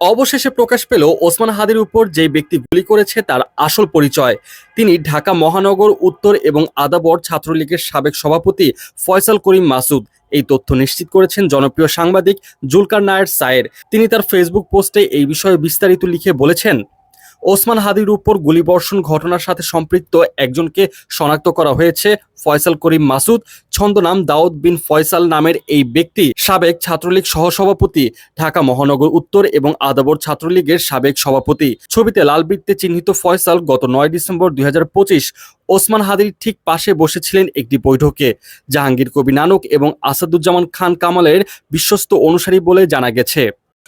অবশেষে প্রকাশ পেল ওসমান হাদির উপর যে ব্যক্তি গুলি করেছে তার আসল পরিচয়। তিনি ঢাকা মহানগর উত্তর এবং আদাবর ছাত্রলীগের সাবেক সভাপতি ফয়সাল করিম মাসুদ। এই তথ্য নিশ্চিত করেছেন জনপ্রিয় সাংবাদিক জুলকার নায়ের সায়ের। তিনি তার ফেসবুক পোস্টে এই বিষয়ে বিস্তারিত লিখে বলেছেন ওসমান হাদির উপর গুলিবর্ষণ ঘটনার সাথে সম্পৃক্ত একজনকে শনাক্ত করা হয়েছে। ফয়সাল করিম মাসুদ, ছন্দনাম দাউদ বিন ফয়সাল নামের এই ব্যক্তি সাবেক ছাত্রলীগ সহসভাপতি, ঢাকা মহানগর উত্তর এবং আদাবর ছাত্রলীগের সাবেক সভাপতি। ছবিতে লাল বৃত্তে চিহ্নিত ফয়সাল গত নয় ডিসেম্বর দুই হাজার পঁচিশ ওসমান হাদির ঠিক পাশে বসেছিলেন একটি বৈঠকে। জাহাঙ্গীর কবি নানক এবং আসাদুজ্জামান খান কামালের বিশ্বস্ত অনুসারী বলে জানা গেছে।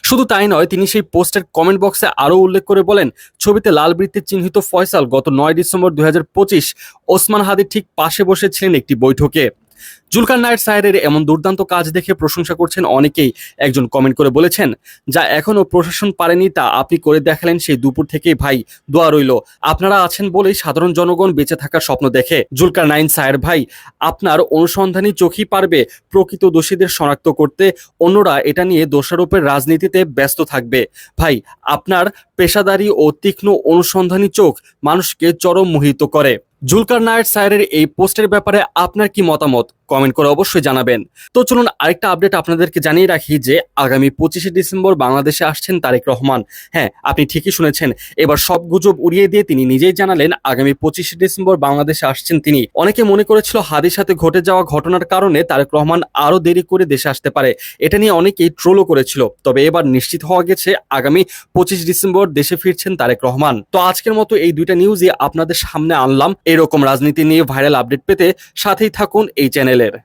শুধু তাই নয়, তিনি সেই পোস্টের কমেন্ট বক্সে আরও উল্লেখ করে বলেন, ছবিতে লাল বৃত্তে চিহ্নিত ফয়সাল গত নয় ডিসেম্বর দুই হাজার পঁচিশ ওসমান হাদির ঠিক পাশে বসেছিলেন একটি বৈঠকে। জুলকার নায়ের সাহেরের এমন দুর্দান্ত কাজ দেখে প্রশংসা করছেন অনেকেই। একজন কমেন্ট করে বলেছেন, যা এখনও প্রশাসন পারেনি তা আপনি করে দেখালেন সেই দুপুর থেকেই ভাই, দোয়া রইল। আপনারা আছেন বলেই সাধারণ জনগণ বেঁচে থাকার স্বপ্ন দেখে। জুলকার নাইন সায়ের ভাই, আপনার অনুসন্ধানী চোখই পারবে প্রকৃত দোষীদের শনাক্ত করতে, অন্যরা এটা নিয়ে দোষারোপের রাজনীতিতে ব্যস্ত থাকবে। ভাই, আপনার পেশাদারি ও তীক্ষ্ণ অনুসন্ধানী চোখ মানুষকে চরম মোহিত করে। জুলকার নায়ের সায়েরের এই পোস্টের ব্যাপারে আপনার কি মতামত? কমেন্ট করে অবশ্যই জানাবেন। তো চলুন আরেকটা আপডেট আপনাদেরকে জানিয়ে রাখি যে, আগামী পঁচিশে ডিসেম্বর বাংলাদেশে আসছেন তারেক রহমান। হ্যাঁ আপনি ঠিকই শুনেছেন। এবার সব গুজব উড়িয়ে দিয়ে তিনি নিজেই জানালেন, আগামী পঁচিশে ডিসেম্বর বাংলাদেশে আসছেন তিনি। অনেকে মনে করেছিল হাদির সাথে ঘটে যাওয়া ঘটনার কারণে তারেক রহমান আরও দেরি করে দেশে আসতে পারে। এটা নিয়ে অনেকেই ট্রোলও করেছিল। তবে এবার নিশ্চিত হওয়া গেছে, আগামী পঁচিশ ডিসেম্বর দেশে ফিরছেন তারেক রহমান। তো আজকের মতো এই দুইটা নিউজই আপনাদের সামনে আনলাম। এরকম রাজনীতি নিয়ে ভাইরাল আপডেট পেতে সাথেই থাকুন এই it